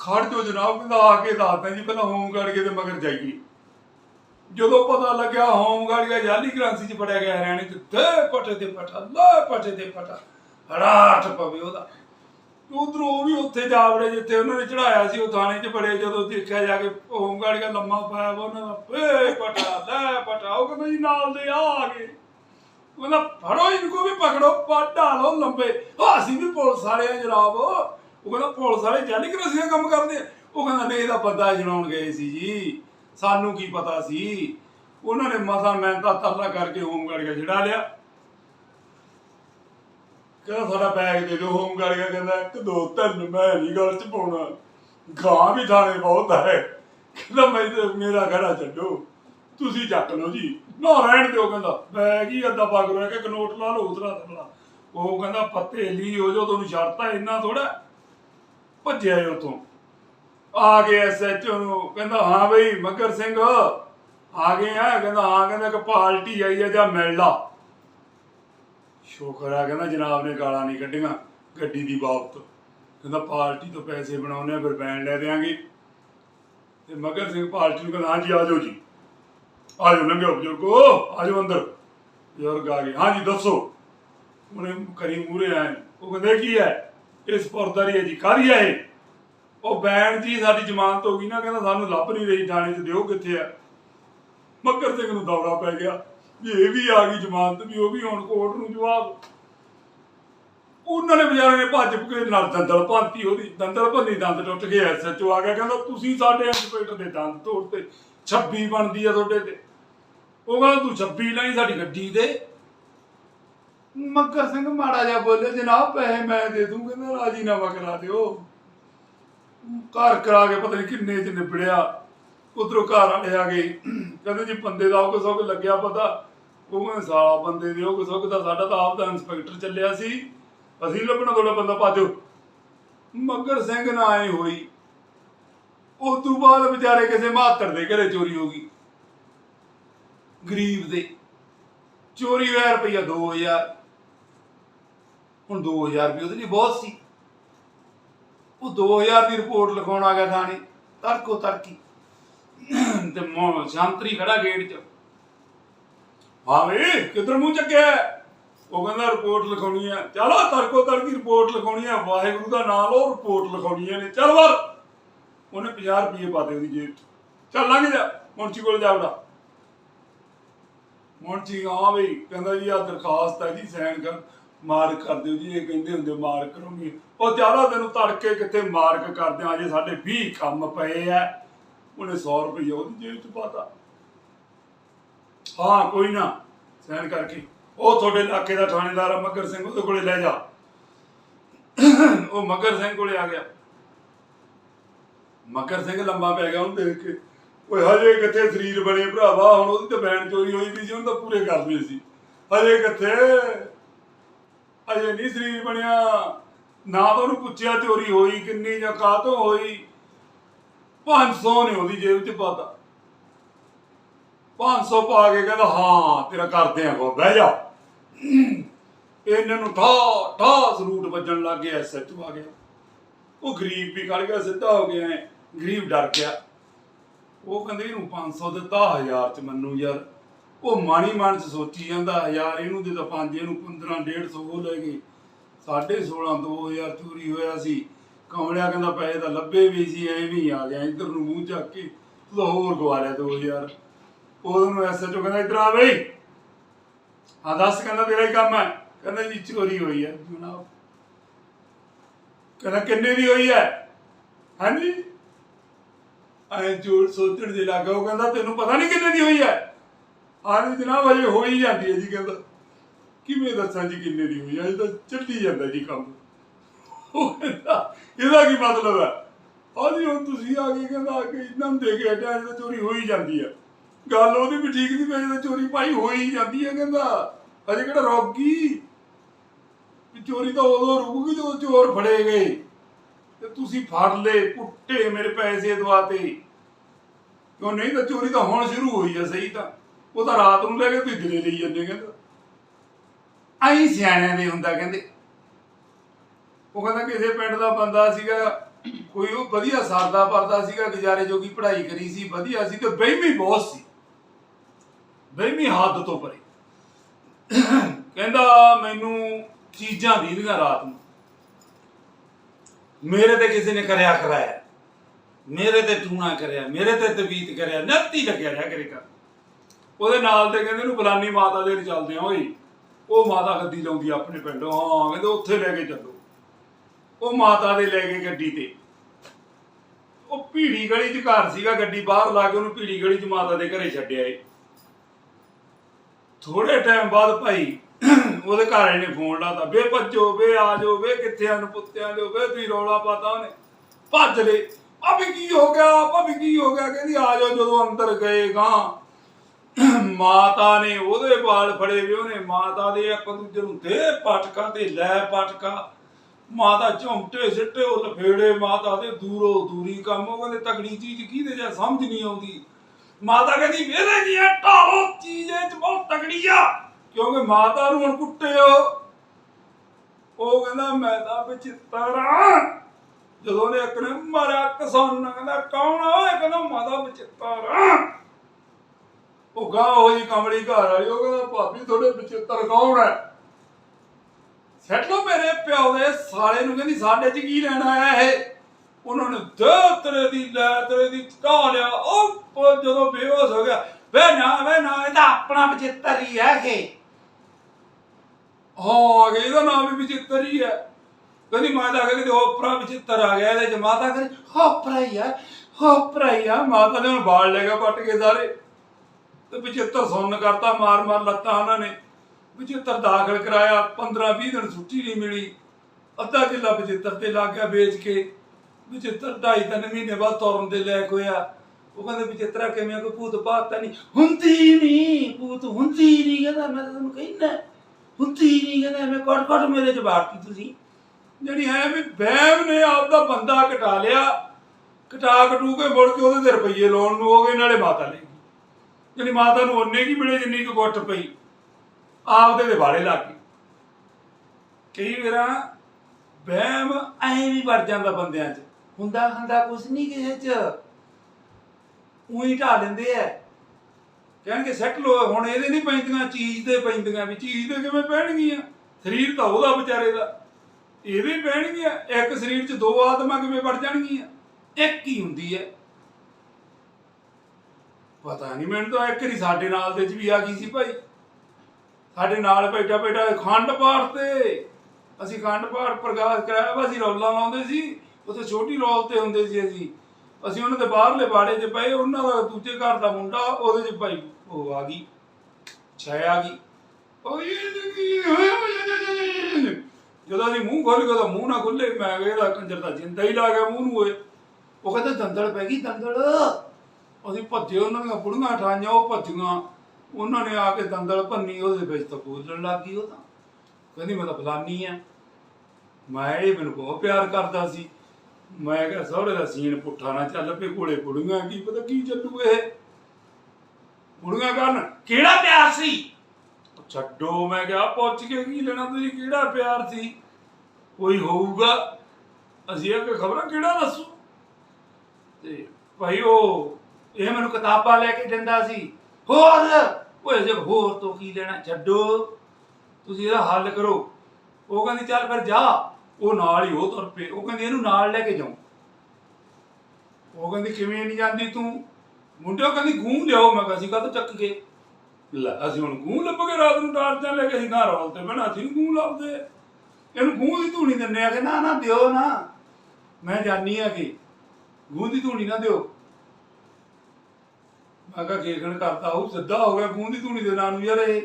ਖੜ ਜੋ ਜਨਾਬ, ਕਹਿੰਦਾ ਆ ਕੇ ਦੱਸਦਾ ਜੀ, ਪਹਿਲਾਂ ਹੋਮਗਾਰਡ ਤੇ ਮਗਰ ਜਾਈਏ। ਜਦੋਂ ਪਤਾ ਲੱਗਿਆ ਹੋਮ ਦਾ ਜਾਲੀ ਕ੍ਰਾਂਤੀ ਚ ਫੜਿਆ ਗਿਆ ਹਰਿਆਣੇ ਚ, ਤੇ ਪਟੇ ਤੇ ਪਟਾ, ਲਾ ਪਟੇ ਤੇ ਪਟਾ ਹਰਾਠ ਪਵੇ ਉਹਦਾ। ਉਧਰੋਂ ਉਹ ਵੀ ਉੱਥੇ ਜਾ ਵੜੇ ਜਿੱਥੇ ਉਹਨਾਂ ਨੇ ਚੜਾਇਆ ਸੀ, ਉਹ ਥਾਣੇ 'ਚ ਬੜੇ ਜਦੋਂ ਦੇਖਿਆ ਜਾ ਕੇ ਹੋਮਗਾਰਡ ਦਾ ਲੰਮਾ ਪਾਇਆ ਵਾ, ਉਹਨਾਂ ਦਾ ਏ ਪਟਾ, ਲੈ ਪਟਾ, ਉਹ ਕਹਿੰਦਾ ਜੀ ਨਾਲ ਦੇ ਆ ਆ ਗਏ ਉਹ ਕਹਿੰਦਾ, ਫੜੋ ਇनको ਵੀ ਪਕੜੋ ਪਾ ਢਾਲੋ ਲੰਬੇ। ਉਹ ਅਸੀਂ ਵੀ ਪੁਲਿਸ ਵਾਲੇ ਆ ਜਨਾਬ। ਉਹ ਕਹਿੰਦਾ, ਪੁਲਿਸ ਵਾਲੇ ਜਾਲੀ ਕ੍ਰਾਂਤੀ ਦਾ ਕੰਮ ਕਰਦੇ ਉਹ ਕਹਿੰਦਾ, ਨਹੀਂ ਇਹਦਾ ਬੰਦਾ ਜਣਾਉਣ ਗਏ ਸੀ ਜੀ। ਸਾਨੂੰ ਕੀ ਪਤਾ ਸੀ? ਉਹਨਾਂ ਨੇ ਮਸਾ ਮਿਹਨਤਾਂ ਤਰਲਾ ਕਰਕੇ ਹੋਮਗਾਰਡ ਦਾ ਛਡਾ ਲਿਆ। ਕਹਿੰਦਾ, ਸਾਡਾ ਬੈਗ ਦੇ ਦਿਓ ਹੋਮਗਾਰਡ ਦਾ, ਕਹਿੰਦਾ, ਇੱਕ ਦੋ ਤਿੰਨ ਮੈਂ ਨਹੀਂ ਗੱਲ ਚ ਪਾਉਣਾ। ਗਾਂ ਵੀ ਥਾਣੇ ਬਹੁਤ ਹੈ ਕਹਿੰਦਾ, ਮੈਂ ਤੇ ਮੇਰਾ ਖੜਾ ਛੱਡੋ। ਤੁਸੀਂ ਚੱਕ ਲਓ ਜੀ। ਨਾ ਰਹਿਣ ਦਿਓ, ਕਹਿੰਦਾ ਬੈਗ ਹੀ ਅੱਧਾ ਪਾ ਕਰੋ ਇੱਕ ਨੋਟ ਲਾ ਲਓ ਉਤਰਾ ਤਲਾ ਉਹ ਕਹਿੰਦਾ, ਪੱਤੇ ਲਈ ਹੋ ਜੋ ਤੁਹਾਨੂੰ ਛੱਡਤਾ ਇੰਨਾ ਥੋੜਾ ਭੱਜਿਆ ਇਹ ਉਤੋਂ ਆ ਗਏ ਐਸਐਚਓ ਨੂੰ। ਕਹਿੰਦਾ, ਹਾਂ ਬਈ ਮੱਗਰ ਸਿੰਘ, ਆ ਗਏ ਆ। ਕਹਿੰਦਾ, ਹਾਂ। ਕਹਿੰਦਾ ਕਿ ਪਾਰਟੀ ਆਈ ਆ ਜਾਂ ਮਿਲ। ਲਾ ਸ਼ੁਕਰ ਆ, ਕਹਿੰਦਾ, ਜਨਾਬ ਨੇ ਗਾਲਾਂ ਨਹੀਂ ਕੱਢੀਆਂ ਗੱਡੀ ਦੀ ਬਾਬਤ ਕਹਿੰਦਾ, ਪਾਰਟੀ ਤੋਂ ਪੈਸੇ ਬਣਾਉਣੇ ਆ, ਫਿਰ ਬੈਂਡ ਲੈ ਦੇਾਂਗੇ ਤੇ ਮਗਰ ਸਿੰਘ ਪਾਰਟੀ ਨੂੰ ਕਹਿੰਦਾ ਹਾਂਜੀ ਆਜੋ ਜੀ। ਆ ਜਾਓ, ਲੰਘਿਓ, ਬਜ਼ੁਰਗੋ। ਆ ਜਾਓ ਅੰਦਰ। ਬਜ਼ੁਰਗ ਆ ਗਏ ਹਾਂਜੀ ਦੱਸੋ। ਉਹਨੇ ਕਰੀ ਮੂਰੇ ਆਏ ਉਹ ਕਹਿੰਦੇ ਕੀ ਹੈ? ਇਸ ਪਰਦਾਰੀ ਹੈ ਜੀ ਕਾਹਦੀ ਹੈ ਇਹ? ਉਹ ਬੈਣ ਜੀ, ਸਾਡੀ ਜ਼ਮਾਨਤ ਹੋ ਗਈ ਨਾ, ਕਹਿੰਦਾ ਸਾਨੂੰ ਲੱਭ ਨਹੀਂ ਰਹੀ, ਥਾਣੇ 'ਚ ਦਿਓ ਕਿੱਥੇ ਆ? ਮੱਕਰ ਸਿੰਘ ਨੂੰ ਦੌੜਾ ਪੈ ਗਿਆ। ਵੀ ਇਹ ਵੀ ਆ ਗਈ ਜ਼ਮਾਨਤ, ਵੀ ਉਹ ਵੀ ਹੁਣ ਕੋਰਟ ਨੂੰ ਜਵਾਬ। ਉਹਨਾਂ ਨੇ ਵਿਚਾਰੇ ਨੇ ਭੱਜ ਕੇ ਨਾਲ ਦੰਦਲ ਭੰਤੀ ਉਹਦੀ। ਦੰਦਲ ਭੰਨੀ, ਦੰਦ ਟੁੱਟ ਗਏ ਐਸਐਚਓ ਆ ਗਿਆ। ਕਹਿੰਦਾ, ਤੁਸੀਂ ਸਾਡੇ ਇੰਸਪੈਕਟਰ ਦੇ ਦੰਦ ਤੋੜਤੇ 26 ਬਣਦੀ ਆ ਤੁਹਾਡੇ ਤੇ। ਉਹ ਕਹਿੰਦਾ, ਤੂੰ 26 ਨਹੀਂ ਸਾਡੀ ਗੱਡੀ ਦੇ ਮੱਕਰ ਸਿੰਘ ਮਾੜਾ ਜਿਹਾ ਬੋਲੇ ਜਨਾਬ, ਪੈਸੇ ਮੈਂ ਦੇ ਦੂੰ ਕਹਿੰਦਾ ਰਾਜੀਨਾਮਾ ਕਰਾ ਦਿਓ। ਘਰ ਕਰਾ ਕੇ ਪਤਾ ਨਹੀਂ ਕਿੰਨੇ ਚ ਨਿਬੜਿਆ, ਉਧਰੋਂ ਘਰ ਵਾਲੇ ਆ ਗਏ। ਕਹਿੰਦੇ ਜੀ ਬੰਦੇ ਦਾ ਉਹ ਕੁਝ ਲੱਗਿਆ ਪਤਾ। ਉਹ ਕਹਿੰਦੇ, ਸਾਲਾ ਬੰਦੇ ਦੇ ਉਹ ਕੁਝ ਦਾ ਸਾਡਾ ਤਾਂ ਆਪ ਦਾ ਇੰਸਪੈਕਟਰ ਚੱਲਿਆ ਸੀ। ਅਸੀਂ ਲੱਭਣਾ ਤੁਹਾਡਾ ਬੰਦਾ, ਭਾਜੋ ਮੱਗਰ ਸਿੰਘ ਨਾ ਆਏ ਹੋਈ। ਉਸ ਤੋਂ ਬਾਅਦ ਵਿਚਾਰੇ ਕਿਸੇ ਮਾਤਰ ਦੇ ਘਰੇ ਚੋਰੀ ਹੋ ਗਈ। ਗਰੀਬ ਦੇ। ਚੋਰੀ ਹੋਇਆ ਰੁਪਈਆ 2000 ਹੁਣ 2000 ਵੀ ਉਹਦੇ ਲਈ ਬਹੁਤ ਸੀ। ਉਹ 2000 ਦੀ ਰਿਪੋਰਟ ਲਿਖਾਉਣ ਆ ਗਿਆ ਥਾਣੇ, ਤੜਕੋ ਤੜਕੀ। ਤੇ ਮੋ, ਸ਼ਾਂਤਰੀ ਖੜਾ ਗੇਟ 'ਚ। ਹਾਂ ਕਿੱਧਰ ਮੂੰਹ ਚੱਕਿਆ ਉਹ ਕਹਿੰਦਾ ਰਿਪੋਰਟ ਲਿਖਾਉਣੀ ਆ ਚਲੋ ਤੜਕੋ ਤੜਕੀ ਰਿਪੋਰਟ ਲਿਖਾਉਣੀ ਆ ਵਾਹਿਗੁਰੂ ਦਾ ਨਾਮ ਲਓ ਰਿਪੋਰਟ ਲਿਖਾਉਣੀ ਨੇ ਚੱਲ ਵਰ। ਉਹਨੇ 50 ਰੁਪਏ ਪਾ ਦੇ ਉਹਦੀ ਜੇਬ 'ਚ। ਚੱਲ ਲੰਘ ਜਾ ਮੁੰਚੀ ਕੋਲ ਜਾ ਵੜਾ। ਮੁੰਚੀ ਹਾਂ ਬਈ ਕਹਿੰਦਾ ਜੀ ਆ ਦਰਖਾਸਤ ਹੈ ਜੀ, ਸਾਈਨ ਕਰ। ਮਾਰ ਕਰ ਦਿਓ ਜੀ, ਇਹ ਕਹਿੰਦੇ ਹੁੰਦੇ ਮਾਰ ਕਰੋਗੇ ਉਹ ਜ਼ਿਆਦਾ ਤੈਨੂੰ ਤੜਕੇ ਕਿੱਥੇ ਮਾਰਕ ਕਰਦੇ ਆ, ਅਜੇ ਸਾਡੇ 20 ਕੰਮ ਪਏ ਆ। ਉਹਨੇ 100 ਰੁਪਏ ਉਹਦੀ ਜੇਬ 'ਚ ਪਾਤਾ। ਹਾਂ, ਕੋਈ ਨਾ ਸਾਈਨ ਕਰਕੇ। ਉਹ ਤੁਹਾਡੇ ਇਲਾਕੇ ਦਾ ਥਾਣੇਦਾਰ ਆ ਮੱਗਰ ਸਿੰਘ, ਉਹਦੇ ਕੋਲੇ ਲੈ ਜਾ। ਉਹ ਮੱਗਰ ਸਿੰਘ ਕੋਲੇ ਆ ਗਿਆ। ਮੱਗਰ ਸਿੰਘ ਲੰਬਾ ਪੈ ਗਿਆ, ਉਹਨੂੰ ਦੇਖ ਕੇ। ਓਏ, ਹਜੇ ਕਿੱਥੇ ਸਰੀਰ ਬਣੇ ਭਰਾਵਾ? ਹੁਣ ਉਹਦੀ ਤਾਂ ਬੈਣ ਚੋਰੀ ਹੋਈ ਵੀ ਸੀ, ਉਹਨੂੰ ਤਾਂ ਪੂਰੇ ਕਰ ਲਏ ਸੀ। ਹਜੇ ਕਿੱਥੇ? ਅਜੇ ਨਹੀਂ ਸਰੀਰ ਬਣਿਆ। ਨਾ ਤਾਂ ਉਹਨੂੰ ਪੁੱਛਿਆ ਚੋਰੀ ਹੋਈ, ਕਿੰਨੀ ਜਾਂ ਕਾਹਤੋਂ ਹੋਈ। 500 ਨੇ ਉਹਦੀ ਜੇਬ 'ਚ ਪਾਤਾ। 500 ਪਾ ਕੇ ਕਹਿੰਦਾ, ਹਾਂ, ਤੇਰਾ ਕਰਦੇ ਆ ਕੋ ਬਹਿ ਜਾ। ਇਹਨਾਂ ਨੂੰ ਠਾ ਠਾ ਸਰੂਟ ਵੱਜਣ ਲੱਗ ਗਿਆ ਐਸਐਚ ਆ ਗਿਆ। ਉਹ ਗਰੀਬ ਵੀ ਕੱਢ ਗਿਆ, ਸਿੱਧਾ ਹੋ ਗਿਆ ਗਰੀਬ ਡਰ ਗਿਆ। ਉਹ ਕਹਿੰਦੇ, ਇਹਨੂੰ 500 ਦਿੱਤਾ 1000 ਚ ਮੰਨੂ ਯਾਰ। ਉਹ ਮਾਣੀ ਮਨ ਚ ਸੋਚੀ ਜਾਂਦਾ ਯਾਰ ਇਹਨੂੰ ਦੇ ਤਾਂ 5 ਇਹਨੂੰ 15 150 ਉਹ ਲੈ ਗਏ। 16.5 2000 ਚੋਰੀ ਹੋਇਆ ਸੀ। ਕਮਲਿਆ ਕਹਿੰਦਾ ਪੈਸੇ ਤਾਂ ਲੱਭੇ ਵੀ ਸੀ, ਐਵੇਂ ਹੀ ਆ ਗਿਆ, ਇੱਧਰ ਨੂੰ ਮੂੰਹ ਚੱਕ ਕੇ ਤੂੰ ਤਾਂ ਹੋਰ ਗਵਾ ਲਿਆ 2000 ਉਹਨੂੰ ਐਸਐਚਓ ਕਹਿੰਦਾ, ਇੱਧਰ ਆ ਬਈ। ਹਾਂ, ਦੱਸ, ਕਹਿੰਦਾ ਤੇਰਾ ਹੀ ਕੰਮ ਹੈ। ਕਹਿੰਦਾ ਜੀ, ਚੋਰੀ ਹੋਈ ਹੈ। ਜਨਾਬ ਕਹਿੰਦਾ ਕਿੰਨੇ ਦੀ ਹੋਈ ਹੈ? ਹਾਂਜੀ? ਐ ਜੋੜ ਸੋਚਣ ਦੇ ਲੱਗਾ ਉਹ ਕਹਿੰਦਾ, ਤੈਨੂੰ ਪਤਾ ਨਹੀਂ ਕਿੰਨੇ ਦੀ ਹੋਈ ਹੈ? ਆਹ ਜਨਾਬ ਅਜੇ ਹੋ ਹੀ ਜਾਂਦੀ ਹੈ ਜੀ ਕਹਿੰਦਾ ਕਿਵੇਂ ਦੱਸਾਂ ਜੀ ਕਿੰਨੇ ਦੀ ਹੋਈ ਅਜੇ ਤਾਂ ਚੱਲੀ ਜਾਂਦਾ ਜੀ ਕੰਮ। ਉਹ ਕਹਿੰਦਾ ਇਹਦਾ ਕੀ ਮਤਲਬ ਹੈ? ਹਾਂਜੀ ਹੁਣ ਤੁਸੀਂ ਆ ਕੇ ਕਹਿੰਦਾ ਆ ਕੇ ਦੇ ਕੇ ਹਟਿਆ ਤਾਂ ਚੋਰੀ ਹੋ ਹੀ ਜਾਂਦੀ ਹੈ। ਗੱਲ ਉਹਦੀ ਵੀ ਠੀਕ ਨਹੀਂ ਪਈ ਤਾਂ ਚੋਰੀ ਭਾਈ ਹੋ ਹੀ ਜਾਂਦੀ ਹੈ ਕਹਿੰਦਾ। ਅਜੇ ਕਿਹੜਾ ਰੋਕ ਗਈ? ਚੋਰੀ ਤਾਂ ਉਦੋਂ ਰੁਕੂਗੀ ਜਦੋਂ ਚੋਰ ਫੜੇ ਗਏ। ਤੇ ਤੁਸੀਂ ਫੜ ਲਏ ਕੁੱਟੇ ਮੇਰੇ ਪੈਸੇ ਦਵਾਤੇ ਕਿਉਂ ਨਹੀਂ ਤਾਂ ਚੋਰੀ ਤਾਂ ਹੁਣ ਸ਼ੁਰੂ ਹੋਈ ਆ, ਸਹੀ ਤਾਂ। ਉਹ ਤਾਂ ਰਾਤ ਨੂੰ ਲੈ ਕੇ ਤੁਸੀਂ ਦਿਨੇ ਲਈ ਜਾਂਦੇ ਕਹਿੰਦਾ। ਆਈ ਸਿਆਣਿਆਂ ਦੇ ਹੁੰਦਾ ਕਹਿੰਦੇ। ਉਹ ਕਹਿੰਦਾ ਕਿਸੇ ਪਿੰਡ ਦਾ ਬੰਦਾ ਸੀਗਾ, ਕੋਈ ਉਹ ਵਧੀਆ ਸਰਦਾ ਪਰਦਾ ਸੀਗਾ, ਗੁਜ਼ਾਰੇ ਜੋਗੀ ਪੜ੍ਹਾਈ ਕਰੀ ਸੀ, ਵਧੀਆ ਸੀ ਤੇ ਬੇਈਮੀ ਬਹੁਤ ਸੀ। ਬੇਈਮੀ ਹੱਦ ਤੋਂ ਪਰੇ। ਕਹਿੰਦਾ, ਮੈਨੂੰ ਚੀਜ਼ਾਂ ਦੀਦੀਆਂ ਰਾਤ ਨੂੰ। ਮੇਰੇ ਤੇ ਕਿਸੇ ਨੇ ਕਰਿਆ ਕਰਾਇਆ। ਮੇਰੇ ਤੇ ਟੂਣਾ ਕਰਿਆ, ਮੇਰੇ ਤੇ ਤਬੀਤ ਕਰਿਆ, ਨੱਤੀ ਲੱਗਿਆ ਰਿਹਾ ਕਰੇ ਕਰ ਉਹਦੇ ਨਾਲ ਤੇ ਕਹਿੰਦੇ ਨੂੰ ਬਲਾਨੀ ਮਾਤਾ ਦੇ ਚੱਲਦੇ ਆ ਓਏ। ਉਹ ਮਾਤਾ ਗੱਦੀ ਲਾਉਂਦੀ ਆਪਣੇ ਪਿੰਡ। ਹਾਂ, ਕਹਿੰਦੇ ਉੱਥੇ ਲੈ ਕੇ ਚੱਲੋ। ਉਹ ਮਾਤਾ ਦੇ ਲੈ ਕੇ ਗੱਡੀ ਤੇ। ਉਹ ਭੀੜੀ ਗਲੀ 'ਚ ਘਰ ਸੀਗਾ ਗੱਡੀ, ਬਾਹਰ ਲਾ ਕੇ ਉਹਨੂੰ ਭੀੜੀ ਗਲੀ 'ਚ ਮਾਤਾ ਦੇ ਘਰੇ ਛੱਡਿਆ ਏ। ਥੋੜੇ ਟਾਈਮ ਬਾਅਦ ਭਾਈ ਉਹਦੇ ਘਰ ਵਾਲੇ ਨੇ ਫੋਨ ਲਾਤਾ, ਵੇ ਭੱਜੋ, ਵੇ ਆ ਜਾਓ, ਵੇ ਕਿੱਥੇ ਹਨ ਪੁੱਤਿਆਂ ਦੇ, ਵੇ ਤੁਸੀਂ ਰੌਲਾ ਪਾਤਾ ਉਹਨੇ। ਭੱਜ ਲੈ। ਭਾਬੀ ਕੀ ਹੋ ਗਿਆ, ਭਾਬੀ ਕੀ ਹੋ ਗਿਆ? ਕਹਿੰਦੀ, ਆ ਜਾਓ ਜਦੋਂ ਅੰਦਰ ਗਏ ਗਾਂ। ਮਾਤਾ ਨੇ ਉਹਦੇ ਵਾਲ ਫੜੇ ਵੀ, ਉਹਨੇ ਮਾਤਾ ਦੇ ਇੱਕ ਦੂਜੇ ਨੂੰ ਦੇ ਪਟਕਾ ਤੇ, ਲੈ ਪਟਕਾ। ਮਾਤਾ ਝੁੰਮਟੇ ਸਿੱਟੇ ਉਹ ਲਫੇੜੇ, ਮਾਤਾ ਦੇ ਦੂਰੋਂ ਦੂਰੀ ਕੰਮ। ਉਹ ਕਹਿੰਦੇ ਤਗੜੀ ਚੀਜ਼ ਕਿਹਦੇ ਜਾਂ ਸਮਝ ਨਹੀਂ ਆਉਂਦੀ। ਮਾਤਾ ਕਹਿੰਦੀ ਮੇਰੇ ਜੀ ਇਹ ਢਾਲੋ ਚੀਜ਼ ਇਹ ਚ ਬਹੁਤ ਤਗੜੀ ਆ। ਕਿਉਂਕਿ ਮਾਤਾ ਨੂੰ ਹੁਣ ਕੁੱਟੇ ਉਹ। ਕਹਿੰਦਾ, ਮੈਂ ਤਾਂ ਬਚਿੱਤਰ ਜਦੋਂ ਨੇ ਇੱਕ ਨੇ ਮਾਰਿਆ, ਕਿਸਾਨ ਕਹਿੰਦਾ, ਕੌਣ ਆ? ਓਏ ਕਹਿੰਦਾ, ਮਾਤਾ ਬਚਿੱਤਰ ਉਹ ਗਾਂ ਉਹ ਜੀ ਕਮਲੀ ਘਰ ਵਾਲੀ, ਉਹ ਕਹਿੰਦਾ, ਭਾਬੀ, ਤੁਹਾਡੇ ਬਚਿੱਤਰ ਕੌਣ ਹੈ। ਸੈਟ ਲੋ ਮੇਰੇ ਪਿਓ ਦੇ ਸਾਲੇ ਨੂੰ, ਕਹਿੰਦੀ, ਸਾਡੇ ਚ ਕੀ ਲੈਣਾ ਆਇਆ ਇਹ? ਉਹਨਾਂ ਨੇ ਦੇ ਦੀ, ਲੈ ਦੀ ਢਾ ਲਿਆ। ਉਹ ਜਦੋਂ ਬੇਹੋਸ਼ ਹੋ ਗਿਆ, ਵੇ ਨਾ ਵੇ ਨਾ ਇਹਦਾ ਆਪਣਾ ਬਚਿੱਤਰ ਹੀ ਹੈ ਇਹ। ਹਾਂ ਅਗੇ ਇਹਦਾ ਨਾਮ ਵੀ ਬਚਿੱਤਰ ਹੀ ਹੈ। ਕਹਿੰਦੀ ਮਾਤਾ ਕਹਿੰਦੀ ਹੋਪਰਾ ਬਚਿੱਤਰ ਆ ਗਿਆ ਇਹਦੇ ਚ। ਮਾਤਾ ਕਹਿੰਦੀ ਹੋਪਰਾ ਹੀ ਆ ਹੋਪਰਾ ਹੀ ਆ। ਮਾਤਾ ਨੇ ਹੁਣ ਬਾਲ ਲੈ ਗਿਆ ਪੱਟ ਕੇ ਸਾਰੇ। ਤੇ ਬਚਿੱਤਰ ਸੁੰਨ ਕਰਤਾ, ਮਾਰ ਮਾਰ ਲੱਤਾਂ ਉਹਨਾਂ ਨੇ। ਬਚਿੱਤਰ ਦਾਖਲ ਕਰਾਇਆ 15 20 ਦਿਨ ਛੁੱਟੀ ਨਹੀਂ ਮਿਲੀ। ਅੱਧਾ ਕਿੱਲਾ ਬਚਿੱਤਰ ਤੇ ਲੱਗ ਗਿਆ ਵੇਚ ਕੇ। ਬਚਿੱਤਰ ਢਾਈ ਤਿੰਨ ਮਹੀਨੇ ਬਾਅਦ ਤੁਰਨ ਦੇ ਲੈ ਹੋਇਆ। ਉਹ ਕਹਿੰਦੇ ਬਚਿੱਤਰਾ ਕਿਵੇਂ ਕੋਈ ਭੂਤ ਪਾਤਾ ਨਹੀਂ। ਹੁੰਦੀ ਨਹੀਂ, ਭੂਤ ਹੁੰਦੀ ਨਹੀਂ ਕਹਿੰਦਾ, ਮੈਂ ਤੁਹਾਨੂੰ ਕਹਿੰਦਾ। ਹੁੰਦੀ ਨਹੀਂ ਕਹਿੰਦਾ ਮੈਂ ਕੋਟ ਕੋਟ ਮੇਰੇ ਚ ਬਾੜਤੀ ਤੁਸੀਂ। ਜਿਹੜੀ ਹੈ ਵੀ ਬਹਿਮ ਨੇ ਆਪਦਾ ਬੰਦਾ ਕਟਾ ਲਿਆ। ਕਟਾ ਕਟੂ ਕੇ ਮੁੜ ਕੇ ਉਹਦੇ ਤੇ ਰੁਪਈਏ ਲਾਉਣ ਨੂੰ ਹੋ ਗਏ ਨਾਲੇ ਮਾਤਾ ਲੈ ਗਈ ਜਿਹੜੀ ਮਾਤਾ ਨੂੰ ਉਹਨੇ ਕੀ ਮਿਲੇ ਜਿੰਨੀ ਕੁ ਗੁੱਟ ਪਈ? ਆਪਦੇ ਦੇ ਵਾੜੇ ਲੱਗ ਗਏ ਕਈ ਵਾਰਾਂ ਵਹਿਮ ਐਂ ਵੀ ਵੜ ਜਾਂਦਾ ਬੰਦਿਆਂ 'ਚ। ਹੁੰਦਾ ਹੁੰਦਾ ਕੁਛ ਨਹੀਂ ਕਿਸੇ 'ਚ। ਉਹੀ ਢਾ ਦਿੰਦੇ ਐ। ਕਹਿਣਗੇ, ਸੈੱਟ ਲੋ ਹੁਣ ਇਹਦੇ ਨਹੀਂ ਪੈਂਦੀਆਂ, ਚੀਜ਼ ਦੇ ਪੈਂਦੀਆਂ ਵੀ। ਚੀਜ਼ ਦੇ ਕਿਵੇਂ ਪੈਣਗੀਆਂ? ਸਰੀਰ ਤਾਂ ਉਹਦਾ ਵਿਚਾਰੇ ਦਾ। ਇਹਦੇ ਪੈਣਗੀਆਂ। ਇੱਕ ਸਰੀਰ 'ਚ ਦੋ ਆਤਮਾ ਕਿਵੇਂ ਵੜ ਜਾਣਗੀਆਂ? ਇੱਕ ਹੀ ਹੁੰਦੀ ਹੈ ਪਤਾ ਨਹੀਂ, ਮੈਨੂੰ ਤਾਂ ਇੱਕ ਹੀ ਸਾਡੇ ਨਾਲ ਦੇ 'ਚ ਵੀ ਆ ਗਈ ਸੀ ਭਾਈ। ਸਾਡੇ ਨਾਲ ਬੈਠਾ ਬੈਠਾ ਖੰਡ ਪਾਠ ਤੇ। ਅਸੀਂ ਖੰਡ ਪਾਠ ਪ੍ਰਕਾਸ਼ ਕਰਾਇਆ ਵਾ, ਅਸੀਂ ਰੌਲਾ ਲਾਉਂਦੇ ਸੀ। ਉੱਥੇ ਛੋਟੀ ਰੌਲ ਤੇ ਹੁੰਦੇ ਸੀ ਅਸੀਂ। ਅਸੀਂ ਉਹਨਾਂ ਦੇ ਬਾਹਰਲੇ ਬਾੜੇ 'ਚ ਪਏ, ਉਹਨਾਂ ਦਾ ਦੂਜੇ ਘਰ ਦਾ ਮੁੰਡਾ, ਉਹਦੇ 'ਚ ਭਾਈ ਉਹ ਆ ਗਈ ਛਾਇ ਆ ਗਈ। ਜਦੋਂ ਅਸੀਂ ਮੂੰਹ ਖੋਲ ਕੇ ਉਹਦਾ ਮੂੰਹ ਨਾ ਖੁੱਲੇ ਮੈਂ ਕਿਹਾ ਇਹਦਾ ਕੰਜਰ ਦਾ ਜਿੰਦਾ ਹੀ ਲਾ ਗਿਆ ਮੂੰਹ ਨੂੰ ਓਏ। ਉਹ ਕਹਿੰਦਾ, ਦੰਦਲ ਪੈ ਗਈ, ਦੰਦਲ। ਅਸੀਂ ਭੱਜੇ ਉਹਨਾਂ ਦੀਆਂ ਬੁੜੀਆਂ ਠਾਈਆਂ, ਉਹ ਭੱਜੀਆਂ। ਉਹਨਾਂ ਨੇ ਆ ਕੇ ਦੰਦਲ ਭੰਨੀ, ਉਹਦੇ ਵਿੱਚ ਤਾਂ ਬੋਲਣ ਲੱਗ ਗਈ ਉਹ ਤਾਂ। ਕਹਿੰਦੀ, ਮੈਂ ਤਾਂ ਫਲਾਨੀ ਆ। ਮੈਂ ਇਹ ਮੈਨੂੰ ਬਹੁਤ ਪਿਆਰ ਕਰਦਾ ਸੀ। ਮੈਂ ਕਿਹਾ, ਸਹੁਰੇ ਦਾ ਸੀਨ ਪੁੱਠਾ ਨਾ ਚੱਲ ਪਏ ਕੋਲੇ ਬੁੜੀਆਂ ਕੀ ਪਤਾ ਕੀ ਚੱਲੂ ਇਹ। ਬੁੜੀਆਂ ਕਰਨ, ਕਿਹੜਾ ਪਿਆਰ ਸੀ? ਛੱਡੋ, ਮੈਂ ਕਿਹਾ, ਪੁੱਛ ਕੇ ਕੀ ਲੈਣਾ ਤੁਸੀਂ, ਕਿਹੜਾ ਪਿਆਰ ਸੀ? ਕੋਈ ਹੋਊਗਾ। ਅਸੀਂ ਇਹ ਖਬਰਾਂ ਕਿਹੜਾ ਦੱਸੂ? ਤੇ ਭਾਈ ਉਹ ਇਹ ਮੈਨੂੰ ਕਿਤਾਬਾਂ ਲੈ ਕੇ ਦਿੰਦਾ ਸੀ। ਹੋਰ, ਓਏ ਜੇ ਹੋਰ ਤੋਂ ਕੀ ਲੈਣਾ? ਛੱਡੋ। ਤੁਸੀਂ ਇਹਦਾ ਹੱਲ ਕਰੋ। ਉਹ ਕਹਿੰਦੀ, ਚੱਲ ਫਿਰ ਜਾ। ਉਹ ਨਾਲ ਹੀ ਉਹ ਤੁਰ ਪਏ। ਉਹ ਕਹਿੰਦੀ, ਇਹਨੂੰ ਨਾਲ ਲੈ ਕੇ ਜਾਉ। ਉਹ ਕਹਿੰਦੀ, ਕਿਵੇਂ ਨਹੀਂ ਜਾਂਦੀ ਤੂੰ? ਮੁੰਡਿਓ ਕਹਿੰਦੀ, ਗੂੰ ਲਿਆਓ। ਮੈਂ ਕਿਹਾ, ਅਸੀਂ ਕਾਹਤੋਂ ਚੱਕ ਕੇ? ਲੈ, ਅਸੀਂ ਹੁਣ ਗੂੰ ਲੱਭ ਕੇ ਰਾਤ ਨੂੰ ਡਾਲ ਜਾਂ ਲੈ ਕੇ ਅਸੀਂ ਘਰ ਵਾਲ ਤੇ ਬਣਾ ਅਸੀਂ ਗੂੰ ਲੱਭਦੇ। ਇਹਨੂੰ ਗੂੰ ਦੀ ਧੂਣੀ ਦਿੰਨੇ ਆ ਕਿ ਨਾ ਨਾ ਦਿਓ ਨਾ। ਮੈਂ ਜਾਣੀ ਆ ਕਿ ਗੂੰ ਦੀ ਧੂਣੀ ਨਾ ਦਿਓ। ਮੈਂ ਕਿਹਾ ਖੇਖਣ ਕਰਦਾ ਉਹ ਸਿੱਧਾ ਹੋ ਗਿਆ ਗੂੰ ਦੀ ਧੂਣੀ ਦੇ ਨਾਂ ਨੂੰ ਯਾਰ ਇਹ।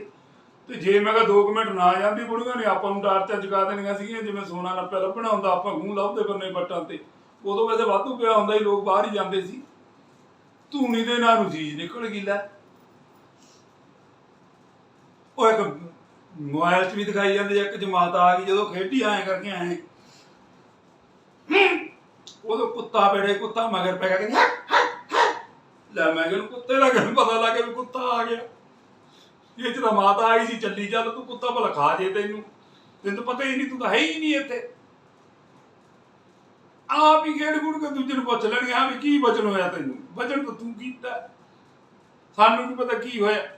ਤੇ ਜੇ ਮੈਂ ਕਿਹਾ 2 ਮਿੰਟ ਨਾ ਜਾਂਦੀ ਬੁੜੀਆਂ ਨੇ, ਆਪਾਂ ਨੂੰ ਡਰ ਚ ਜਗਾ ਦੇਣੀਆਂ ਸੀਗੀਆਂ, ਜਿਵੇਂ ਸੋਨਾ ਲੱਪਿਆ ਲੱਭਣਾ ਹੁੰਦਾ, ਆਪਾਂ ਗੂੰ ਲੱਭਦੇ ਬੰਨੇ ਪੱਟਾਂ ਤੇ। ਉਦੋਂ ਵੈਸੇ ਵਾਧੂ ਪਿਆ ਹੁੰਦਾ ਹੀ ਲੋਕ ਬਾਹਰ ਹੀ ਜਾਂਦੇ ਸੀ। ਧੂਣੀ ਦੇ ਨਾਂ ਨੂੰ ਚੀਜ਼ ਨਿਕਲ ਗਈ ਲੈ। ਉਹ ਇੱਕ ਮੋਬਾਈਲ 'ਚ ਵੀ ਦਿਖਾਈ ਜਾਂਦੇ, ਇੱਕ ਜਮਾਤ ਆ ਗਈ, ਜਦੋਂ ਖੇਡੀ ਆਏ ਕਰਕੇ ਆਏ ਉਦੋਂ ਕੁੱਤਾ ਬੇੜੇ ਕੁੱਤਾ ਮਗਰ ਪੈ ਗਿਆ ਕਿ ਲੈ ਮੈਂ ਕਿਹਾ ਕੁੱਤੇ ਦਾ ਕਿਵੇਂ ਪਤਾ ਲੱਗ ਗਿਆ ਵੀ ਕੁੱਤਾ ਆ ਗਿਆ। ਇਹ ਚ ਮਾਤਾ ਆਈ ਸੀ, ਚੱਲੀ ਚੱਲ, ਤੂੰ ਕੁੱਤਾ ਭਲਾ ਖਾ ਜੇ ਤੈਨੂੰ। ਤੈਨੂੰ ਪਤਾ ਹੀ ਨਹੀਂ, ਤੂੰ ਤਾਂ ਹੈ ਹੀ ਨਹੀਂ ਇੱਥੇ। ਆਪ ਹੀ ਗੇੜ ਗੁੜ ਕੇ ਦੂਜੇ ਨੂੰ ਪੁੱਛ ਲੈਣਗੇ, ਹਾਂ ਵੀ ਕੀ ਬਚਨ ਹੋਇਆ ਤੈਨੂੰ? ਬਚਨ ਤਾਂ ਤੂੰ ਕੀਤਾ। ਸਾਨੂੰ ਨਹੀਂ ਪਤਾ ਕੀ ਹੋਇਆ।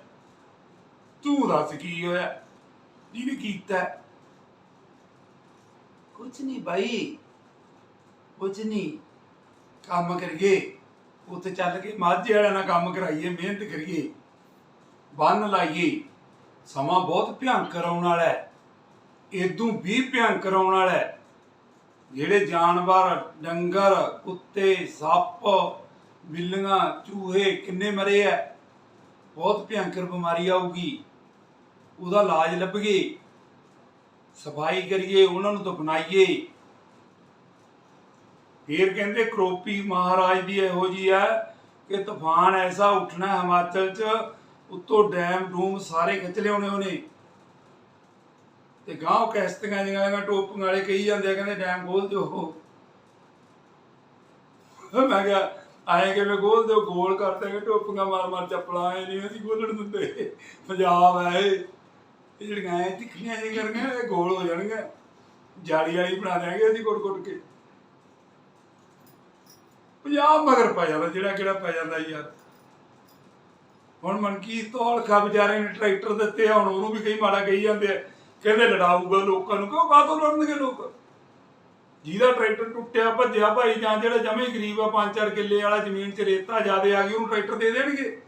ਤੂੰ ਦੱਸ ਕੀ ਹੋਇਆ? ਜਿਹਨੇ ਕੀਤਾ। ਕੁਝ ਨਹੀਂ ਬਾਈ। ਕੁਝ ਨਹੀਂ ਕੰਮ ਕਰੀਏ। ਉੱਥੇ ਚੱਲ ਕੇ ਮਾਝੇ ਵਾਲਿਆਂ ਨਾਲ ਕੰਮ ਕਰਾਈਏ, ਮਿਹਨਤ ਕਰੀਏ, ਬੰਨ ਲਾਈਏ, ਸਮਾਂ ਬਹੁਤ ਭਿਆਨਕ ਆਉਣ ਵਾਲਾ ਹੈ। ਇਦੋਂ ਵੀ ਭਿਆਨਕ ਆਉਣ ਵਾਲਾ ਹੈ। ਜਿਹੜੇ ਜਾਨਵਰ, ਡੰਗਰ, ਕੁੱਤੇ, ਸੱਪ, ਬਿੱਲੀਆਂ, ਚੂਹੇ ਕਿੰਨੇ ਮਰੇ ਐ ਬਹੁਤ ਭਿਆਨਕ ਬਿਮਾਰੀ ਆਊਗੀ। ਉਹਦਾ ਇਲਾਜ ਲੱਭੀਏ, ਸਫ਼ਾਈ ਕਰੀਏ, ਉਹਨਾਂ ਨੂੰ ਦੁਪਨਾਈਏ ਫਿਰ ਕਹਿੰਦੇ ਕਰੋਪੀ ਮਹਾਰਾਜ ਦੀ ਇਹੋ ਜੀ ਹੈ ਕਿ ਤੂਫਾਨ ਐਸਾ ਉੱਠਣਾ ਹਿਮਾਚਲ 'ਚ, ਉੱਤੋਂ ਡੈਮ ਡੂਮ ਸਾਰੇ ਖਿੱਚ ਲਿਆਉਣੇ ਉਹਨੇ। ਤੇ ਗਾਂਵ ਕੈਸਤੀਆਂ ਜਿਹੀਆਂ ਟੋਪੀਆਂ ਵਾਲੇ ਕਹੀ ਜਾਂਦੇ ਆ, ਕਹਿੰਦੇ ਡੈਮ ਖੋਲ ਦਿਓ। ਮੈਂ ਕਿਹਾ, ਆਏ ਕਿਵੇਂ ਖੋਲ ਦਿਓ, ਗੋਲ ਕਰ ਦੇਗੇ ਟੋਪੀਆਂ ਮਾਰ ਮਾਰ ਚੱਪਲਾਂ, ਐ ਨਹੀਂ ਅਸੀਂ ਖੋਲਣ ਦਿੰਦੇ। ਪੰਜਾਬ ਆਏ ਇਹ। ਜਿਹੜੀਆਂ ਐ ਤਿੱਖੀਆਂ ਜਿਹੀਆਂ ਕਰਨੀਆਂ, ਇਹ ਗੋਲ ਹੋ ਜਾਣਗੇ ਜਾਲੀ ਵਾਲੀ ਬਣਾ ਦਿਆਂਗੇ ਅਸੀਂ ਕੁੱਟ ਕੁੱਟ ਕੇ। ਪੰਜਾਬ ਮਗਰ ਪੈ ਜਾਂਦਾ, ਜਿਹੜਾ ਕਿਹੜਾ ਪੈ ਜਾਂਦਾ ਯਾਰ ਹੁਣ ਮਨਕੀਤ ਤੋਂ ਹਲਕਾ ਵਿਚਾਰੇ ਨੇ ਟਰੈਕਟਰ ਦਿੱਤੇ ਹੁਣ ਉਹਨੂੰ ਵੀ ਕਈ ਮਾੜਾ ਕਹੀ ਜਾਂਦੇ ਆ। ਕਹਿੰਦੇ ਲੜਾਊਗਾ ਲੋਕਾਂ ਨੂੰ, ਕਿਉਂ ਕਾਹਤੋਂ ਲੜਨਗੇ ਲੋਕ? ਜਿਹਦਾ ਟਰੈਕਟਰ ਟੁੱਟਿਆ, ਭੱਜਿਆ ਭਾਈ ਜਾਂ ਜਿਹੜਾ ਜਮੇ ਗਰੀਬ ਆ, ਪੰਜ ਚਾਰ ਕਿੱਲੇ ਵਾਲਾ ਜ਼ਮੀਨ 'ਚ ਰੇਤਾ ਜ਼ਿਆਦੇ ਆ ਗਈ, ਉਹਨੂੰ ਟਰੈਕਟਰ ਦੇ ਦੇਣਗੇ?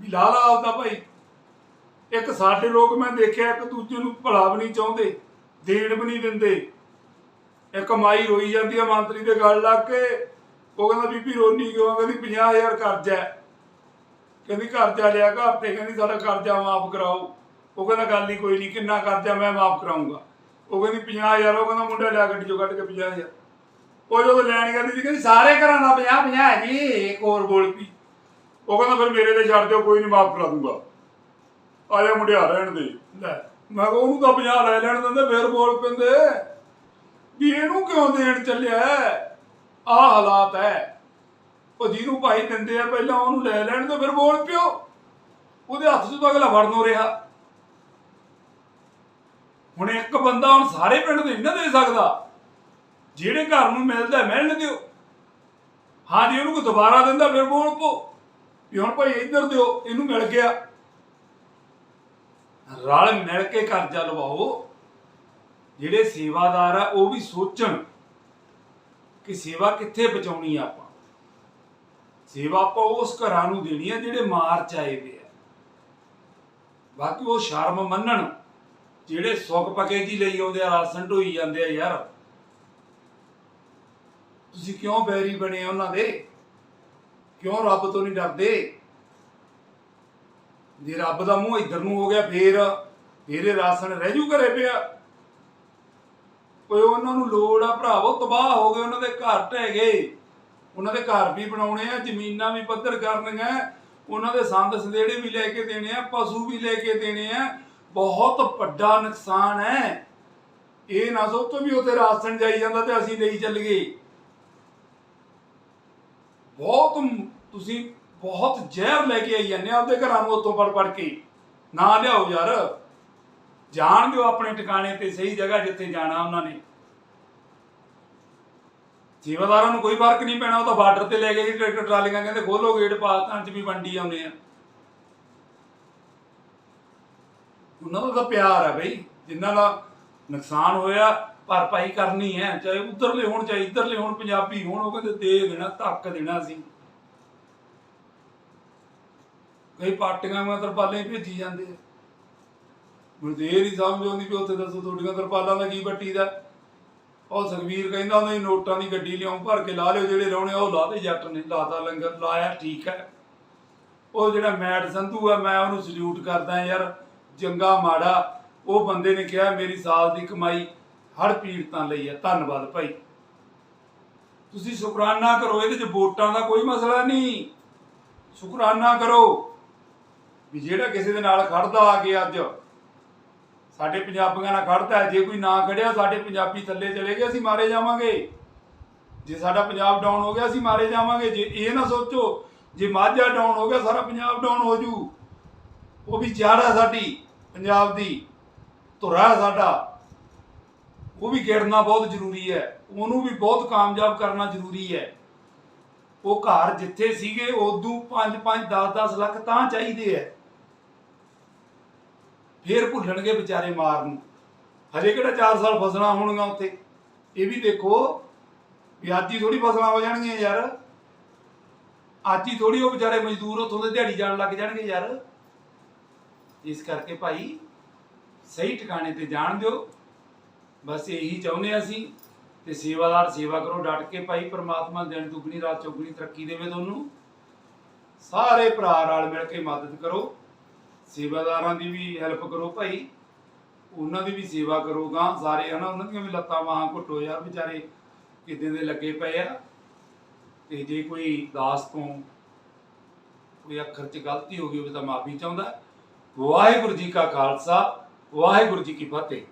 ਵੀ ਲਾ ਲਾ ਆਪਦਾ ਭਾਈ। ਇੱਕ ਸਾਡੇ ਲੋਕ ਮੈਂ ਦੇਖਿਆ, ਇੱਕ ਦੂਜੇ ਨੂੰ ਭਲਾ ਵੀ ਨਹੀਂ ਚਾਹੁੰਦੇ, ਦੇਣ ਵੀ ਨਹੀਂ ਦਿੰਦੇ। ਇੱਕ ਮਾਈ ਰੋਈ ਜਾਂਦੀ ਆ ਮੰਤਰੀ ਦੇ ਗੱਲ ਲੱਗ ਕੇ। ਉਹ ਕਹਿੰਦਾ ਬੀਬੀ ਰੋਣੀ ਕਿਉਂ? ਕਹਿੰਦੀ 50000 ਕਰਜ਼ਾ ਹੈ। ਕਹਿੰਦੀ ਕਰਜ਼ਾ ਲਿਆ ਘਰ ਤੇ ਕਹਿੰਦੀ ਸਾਡਾ ਕਰਜ਼ਾ ਮਾਫ ਕਰਾਓ। ਉਹ ਕਹਿੰਦਾ ਗੱਲ ਹੀ ਕੋਈ ਨਹੀਂ ਕਿੰਨਾ ਕਰਜ਼ਾ ਮੈਂ ਮਾਫ ਕਰਾਉਂਗਾ ਉਹ ਕਹਿੰਦੀ 50000 ਉਹ ਕਹਿੰਦਾ ਮੁੰਡਾ ਲਿਆ ਗੱਡੀ ਚੋਂ ਕੱਢ ਕੇ 50000 ਉਹ ਜਦੋਂ ਲੈਣ ਜਾਂਦੀ ਸੀ ਕਹਿੰਦੀ ਸਾਰੇ ਘਰਾਂ ਦਾ 50 50 ਹੈ ਜੀ ਇੱਕ ਹੋਰ ਬੋਲ ਪਈ। ਉਹ ਕਹਿੰਦਾ ਫਿਰ ਮੇਰੇ ਤੇ ਛੱਡ ਦਿਓ ਕੋਈ ਨਹੀਂ ਮਾਫ ਕਰਾ ਦੂੰਗਾ। ਆ ਜਾ ਮੁੰਡਿਆ ਰਹਿਣ ਦੇ। ਲੈ। ਮੈਂ ਕਿਹਾ ਉਹਨੂੰ ਤਾਂ 50 ਲੈ ਲੈਣ ਦਿੰਦੇ ਫਿਰ ਬੋਲ ਪੈਂਦੇ। ਵੀ ਇਹਨੂੰ ਕਿਉਂ ਦੇਣ ਚੱਲਿਆ? ਆ ਹਾਲਾਤ ਹੈ। ਉਹ ਜਿਹਨੂੰ ਭਾਈ ਦਿੰਦੇ ਆ, ਪਹਿਲਾਂ ਉਹਨੂੰ ਲੈ ਲੈਣ ਤੇ ਫਿਰ ਬੋਲ ਪਿਓ। ਉਹਦੇ ਹੱਥ 'ਚ ਤਾਂ ਅਗਲਾ ਫੜਨੋਂ ਰਿਹਾ। ਹੁਣ ਇੱਕ ਬੰਦਾ ਹੁਣ ਸਾਰੇ ਪਿੰਡ ਦੇ ਨਹੀਂ ਦੇ ਸਕਦਾ, ਜਿਹੜੇ ਘਰ ਨੂੰ ਮਿਲਦਾ ਮਿਲਣ ਦਿਓ। ਹਾਂ ਜੇ, ਉਹਨੂੰ ਕੋਈ ਦੁਬਾਰਾ ਦਿੰਦਾ, ਫਿਰ ਬੋਲ ਪੋ ਵੀ ਹੁਣ ਭਾਈ ਇੱਧਰ ਦਿਓ, ਇਹਨੂੰ ਮਿਲ ਗਿਆ। ਰਲ ਮਿਲ ਕੇ ਕਰਜ਼ਾ ਲਵਾਓ। ਜਿਹੜੇ ਸੇਵਾਦਾਰ ਆ, ਉਹ ਵੀ ਸੋਚਣ। ਕਿ ਸੇਵਾ ਕਿੱਥੇ ਬਚਾਉਣੀ ਆ ਆਪਾਂ? ਸੇਵਾ ਆਪਾਂ ਉਸ ਘਰਾਂ ਨੂੰ ਦੇਣੀ ਆ ਜਿਹੜੇ ਮਾਰ ਚ ਆਏ ਆ। ਬਾਕੀ ਉਹ ਸ਼ਰਮ ਮੰਨਣ, ਜਿਹੜੇ ਸੁੱਖ ਪਕੇ ਜੀ ਲਈ ਆਉਂਦੇ ਆ ਰਾਸ਼ਨ ਢੋਈ ਜਾਂਦੇ ਆ ਯਾਰ। ਤੁਸੀਂ ਕਿਉਂ ਬੈਰੀ ਬਣੇ ਉਹਨਾਂ ਦੇ? ਕਿਉਂ ਰੱਬ ਤੋਂ ਨਹੀਂ ਡਰਦੇ? ਜੇ ਰੱਬ ਦਾ ਮੂੰਹ ਇੱਧਰ ਨੂੰ ਹੋ ਗਿਆ, ਫੇਰ ਫੇਰ ਇਹ ਰਾਸ਼ਨ ਰਹਿ ਜੂ ਘਰੇ ਪਿਆ। ਕੋਈ ਉਹਨਾਂ ਨੂੰ ਲੋੜ ਆ ਭਰਾਵੋ ਤਬਾਹ ਹੋ ਗਏ, ਉਹਨਾਂ ਦੇ ਘਰ ਢਹਿ ਗਏ। ਉਹਨਾਂ ਦੇ ਘਰ ਵੀ ਬਣਾਉਣੇ ਆ, ਜ਼ਮੀਨਾਂ ਵੀ ਪੱਧਰ ਕਰਨੀਆਂ। ਉਹਨਾਂ ਦੇ ਸੰਦ ਸੰਦੇੜੇ ਵੀ ਲੈ ਕੇ ਦੇਣੇ ਆ, ਪਸ਼ੂ ਵੀ ਲੈ ਕੇ ਦੇਣੇ ਆ। ਬਹੁਤ ਵੱਡਾ ਨੁਕਸਾਨ ਹੈ। ਇਹ ਨਾ ਸੋਚੋ ਵੀ ਉੱਥੇ ਰਾਸਣ ਜਾਈ ਜਾਂਦਾ ਤੇ ਅਸੀਂ ਲਈ ਚੱਲ ਗਏ ਬਹੁਤ ਤੁਸੀਂ ਬਹੁਤ ਜ਼ਹਿਰ ਲੈ ਕੇ ਆਈ ਜਾਂਦੇ ਆ, ਆਪਦੇ ਘਰਾਂ ਨੂੰ ਉੱਥੋਂ ਪੜ ਪੜ ਕੇ। ਨਾ ਲਿਆਓ ਯਾਰ। ਜਾਣ ਦਿਓ ਆਪਣੇ ਟਿਕਾਣੇ ਤੇ ਸਹੀ ਜਗ੍ਹਾ ਜਿੱਥੇ ਜਾਣਾ ਉਹਨਾਂ ਨੇ। ਸੇਵਾਦਾਰਾਂ ਨੂੰ ਕੋਈ ਫ਼ਰਕ ਨਹੀਂ ਪੈਣਾ, ਉਹ ਤਾਂ ਬਾਰਡਰ ਤੇ ਲੈ ਗਏ, ਟਰੈਕਟਰ, ਟਰਾਲੀਆਂ, ਕਹਿੰਦੇ ਖੋਲੋ ਗੇਟ, ਪਾਕਿਸਤਾਨ ਚ ਵੀ ਵੰਡੀ ਆਉਂਦੇ ਆ। ਉਹਨਾਂ ਦਾ ਤਾਂ ਪਿਆਰ ਹੈ ਬਈ, ਜਿਨ੍ਹਾਂ ਦਾ ਨੁਕਸਾਨ ਹੋਇਆ, ਭਰਪਾਈ ਕਰਨੀ ਹੈ, ਚਾਹੇ ਉਧਰਲੇ ਹੋਣ, ਚਾਹੇ ਇੱਧਰਲੇ ਹੋਣ, ਪੰਜਾਬੀ ਹੋਣ, ਉਹ ਕਹਿੰਦੇ ਦੇ ਦੇਣਾ, ਧੱਕ ਦੇਣਾ ਸੀ। ਕਈ ਪਾਰਟੀਆਂ ਮੈਂ ਤਰਪਾਲੇ ਭੇਜੀ ਜਾਂਦੇ ਆ। ਮੈਨੂੰ ਤੇ ਇਹ ਨਹੀਂ ਸਮਝ ਆਉਂਦੀ ਵੀ ਉੱਥੇ ਦੱਸੋ ਤੁਹਾਡੀਆਂ ਤਰਪਾਲਾਂ ਦਾ ਕੀ ਬੱਟੀ ਦਾ ਉਹ ਸੁਖਵੀਰ ਕਹਿੰਦਾ, ਉਹਨਾਂ ਨੋਟਾਂ ਦੀ ਗੱਡੀ ਲਿਆਉਂ, ਭਰ ਕੇ ਲਾ ਲਿਓ, ਜਿਹੜੇ ਲਾਉਣੇ ਉਹ ਲਾ ਦੇ ਜੱਟ ਨੇ ਲਾਤਾ ਲੰਗਰ, ਲਾਇਆ, ਠੀਕ ਹੈ। ਉਹ ਜਿਹੜਾ ਮੈਟ ਸੰਧੂ ਆ, ਮੈਂ ਉਹਨੂੰ ਸਲੂਟ ਕਰਦਾ ਯਾਰ ਚੰਗਾ ਮਾੜਾ। ਉਹ ਬੰਦੇ ਨੇ ਕਿਹਾ, ਮੇਰੀ ਸਾਲ ਦੀ ਕਮਾਈ ਹੜ ਪੀੜਤਾਂ ਲਈ ਹੈ ਧੰਨਵਾਦ ਭਾਈ। ਤੁਸੀਂ ਸ਼ੁਕਰਾਨਾ ਕਰੋ, ਇਹਦੇ ਚ ਵੋਟਾਂ ਦਾ ਕੋਈ ਮਸਲਾ ਨਹੀਂ। ਸ਼ੁਕਰਾਨਾ ਕਰੋ ਵੀ ਜਿਹੜਾ ਕਿਸੇ ਦੇ ਨਾਲ ਖੜਦਾ ਆ ਕੇ ਅੱਜ ਸਾਡੇ ਪੰਜਾਬੀਆਂ ਨਾਲ ਖੜਦਾ ਹੈ, ਜੇ ਕੋਈ ਨਾ ਖੜਿਆ ਸਾਡੇ ਪੰਜਾਬੀ ਥੱਲੇ ਚਲੇ ਗਏ ਅਸੀਂ ਮਾਰੇ ਜਾਵਾਂਗੇ। ਜੇ ਸਾਡਾ ਪੰਜਾਬ ਡਾਊਨ ਹੋ ਗਿਆ ਅਸੀਂ ਮਾਰੇ ਜਾਵਾਂਗੇ। ਜੇ ਇਹ ਨਾ ਸੋਚੋ ਜੇ ਮਾਝਾ ਡਾਊਨ ਹੋ ਗਿਆ ਸਾਰਾ ਪੰਜਾਬ ਡਾਊਨ ਹੋ ਜੂ। ਉਹ ਵੀ ਜੜ ਸਾਡੀ ਪੰਜਾਬ ਦੀ। ਧੁਰਾ ਸਾਡਾ। ਉਹ ਵੀ ਗਿੜਨਾ ਬਹੁਤ ਜ਼ਰੂਰੀ ਹੈ। ਉਹਨੂੰ ਵੀ ਬਹੁਤ ਕਾਮਯਾਬ ਕਰਨਾ ਜ਼ਰੂਰੀ ਹੈ। ਉਹ ਘਰ ਜਿੱਥੇ ਸੀਗੇ ਉਦੋਂ 5 5 10 10 ਲੱਖ ਤਾਂ ਚਾਹੀਦੇ ਐ ਫੇਰ ਭੁੱਲਣਗੇ ਵਿਚਾਰੇ ਮਾਰ ਨੂੰ। ਹਜੇ ਕਿਹੜਾ 4 ਸਾਲ ਫਸਣਾ ਹੋਣਗੀਆਂ ਉੱਥੇ? ਇਹ ਵੀ ਦੇਖੋ, ਵੀ ਅੱਜ ਹੀ ਥੋੜੀ ਫਸਲਾਂ ਹੋ ਜਾਣਗੀਆਂ ਯਾਰ। ਅੱਜ ਹੀ ਥੋੜੀ ਉਹ ਵਿਚਾਰੇ ਮਜ਼ਦੂਰ ਉੱਥੋਂ ਦੇ ਦਿਹਾੜੀ ਜਾਣ ਲੱਗ ਜਾਣਗੇ ਯਾਰ। ਇਸ ਕਰਕੇ ਭਾਈ, ਸਹੀ ਟਿਕਾਣੇ ਤੇ ਜਾਣ ਦਿਓ। ਬਸ ਇਹੀ ਚਾਹੁੰਦੇ ਹਾਂ ਅਸੀਂ ਤੇ ਸੇਵਾਦਾਰ ਸੇਵਾ ਕਰੋ ਡਟ ਕੇ ਭਾਈ, ਪ੍ਰਮਾਤਮਾ ਦਿਨ ਦੁਗਣੀ ਰਾਤ ਚੌਗਣੀ ਤਰੱਕੀ ਦੇਵੇ ਤੁਹਾਨੂੰ। ਸਾਰੇ ਭਰਾ ਰਲ ਮਿਲ ਕੇ ਮਦਦ ਕਰੋ। ਸੇਵਾਦਾਰਾਂ ਦੀ ਵੀ ਹੈਲਪ ਕਰੋ ਭਾਈ। ਉਹਨਾਂ ਦੀ ਵੀ ਸੇਵਾ ਕਰੋ ਗਾਂ। ਸਾਰੇ ਹਨਾ, ਉਹਨਾਂ ਦੀਆਂ ਵੀ ਲੱਤਾਂ ਬਾਹਾਂ ਘੁੱਟੋ ਯਾਰ ਵਿਚਾਰੇ ਕਿਦਾਂ ਦੇ ਲੱਗੇ ਪਏ ਆ। ਤੇ ਜੇ ਕੋਈ ਦਾਸ ਤੋਂ ਕੋਈ ਅੱਖਰ 'ਚ ਗਲਤੀ ਹੋ ਗਈ ਹੋਵੇ ਤਾਂ ਮਾਫੀ ਚਾਹੁੰਦਾ। ਵਾਹਿਗੁਰੂ ਜੀ ਕਾ ਖਾਲਸਾ, ਵਾਹਿਗੁਰੂ ਜੀ ਕੀ ਫਤਿਹ।